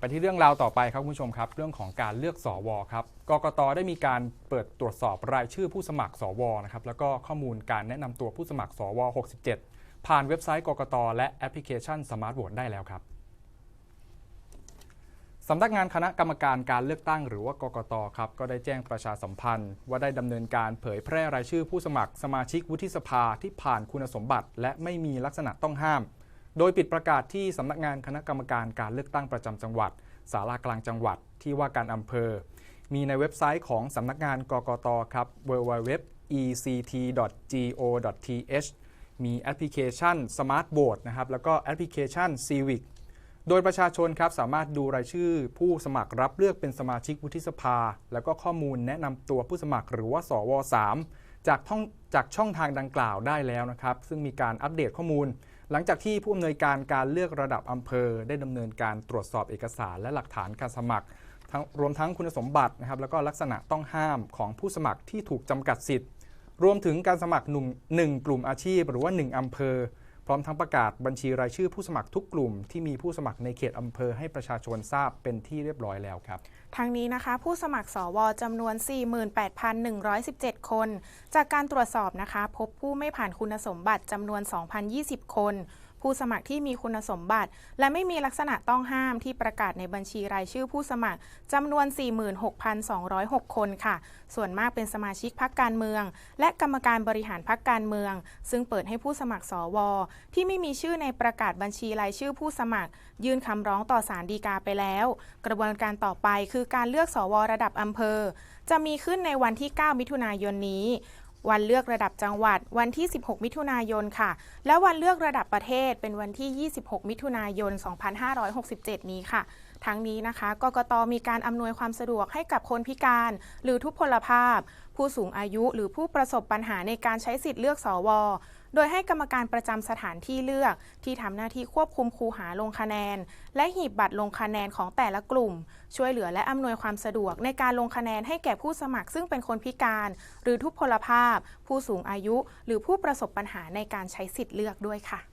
ไปที่เรื่องราวต่อไปครับคุณผู้ชมครับ เรื่องของการเลือกสวครับกกตได้มีการเปิดตรวจสอบรายชื่อผู้สมัครสวนะครับแล้วก็ข้อมูลการแนะนำตัวผู้สมัครสว 67 ผ่านเว็บไซต์กกตและแอปพลิเคชันสมาร์ทโหวตได้แล้วครับสำนักงานคณะกรรมการการเลือกตั้งหรือว่ากกตครับก็ได้แจ้งประชาสัมพันธ์ ว่าได้ดำเนินการเผยแพร่รายชื่อผู้สมัครสมาชิกวุฒิสภาที่ผ่านคุณสมบัติ และไม่มีลักษณะต้องห้าม โดยปิดประกาศที่สำนักงานคณะกรรมการการเลือกตั้งประจำจังหวัดสารากลางจังหวัดที่ว่าการอำเภอ มีในเว็บไซต์ของสำนักงานกกตครับ www.ect.go.th มีแอปพลิเคชัน Smart Board นะครับแล้วก็แอปพลิเคชัน Civic โดยประชาชนครับสามารถดูรายชื่อผู้สมัครรับเลือกเป็นสมาชิกวุฒิสภา แล้วก็ข้อมูลแนะนำตัวผู้สมัครหรือว่าสว3 จากท่องจากช่องทางดังกล่าวได้แล้วนะครับ ซึ่งมีการอัปเดตข้อมูล หลังจากที่ผู้อำนวยการการเลือกระดับอำเภอ ได้ดำเนินการตรวจสอบเอกสารและหลักฐานการสมัครทั้งรวมทั้งคุณสมบัตินะครับแล้วก็ลักษณะต้องห้ามของผู้สมัครที่ถูกจำกัดสิทธิ์ รวมถึงการสมัครหนุ่มหนึ่งกลุ่มอาชีพ หรือว่า 1อำเภอ พร้อมทั้งประกาศบัญชีรายชื่อผู้สมัครทุกกลุ่มที่มีผู้สมัครในเขตอำเภอให้ประชาชนทราบเป็นที่เรียบร้อยแล้วครับทางนี้นะคะผู้สมัครสวจำนวน 48,117 คน จากการตรวจสอบนะคะ พบผู้ไม่ผ่านคุณสมบัติจำนวน 2,020 คน ผู้สมัครที่มีคุณสมบัติ และไม่มีลักษณะต้องห้ามที่ประกาศในบัญชีรายชื่อผู้สมัครจำนวน 46,206 คนค่ะ ส่วนมากเป็นสมาชิกพักการเมือง และกรรมการบริหารพักการเมือง ซึ่งเปิดให้ผู้สมัครสว ที่ไม่มีชื่อในประกาศบัญชีรายชื่อผู้สมัคร ยื่นคำร้องต่อศาลฎีกาไปแล้ว กระบวนการต่อไปคือการเลือกสวระดับอำเภอ จะมีขึ้นในวันที่ 9 มิถุนายนนี้ วันเลือกระดับจังหวัดวันที่ 16 มิถุนายนค่ะ และวันเลือกระดับประเทศเป็นวันที่ 26 มิถุนายน 2567 นี้ค่ะ ทั้งนี้นะคะ กกตมีการอำนวยความสะดวกให้กับคนพิการ หรือทุพพลภาพ ผู้สูงอายุหรือผู้ประสบปัญหาในการใช้สิทธิ์เลือกสว โดยให้กรรมการประจำสถานที่เลือก ที่ทำหน้าที่ควบคุมคูหาลงคะแนน และหีบบัตรลงคะแนนของแต่ละกลุ่ม ช่วยเหลือและอำนวยความสะดวกในการลงคะแนนให้แก่ผู้สมัครซึ่งเป็นคนพิการ หรือทุพพลภาพ ผู้สูงอายุ หรือผู้ประสบปัญหาในการใช้สิทธิ์เลือกด้วยค่ะ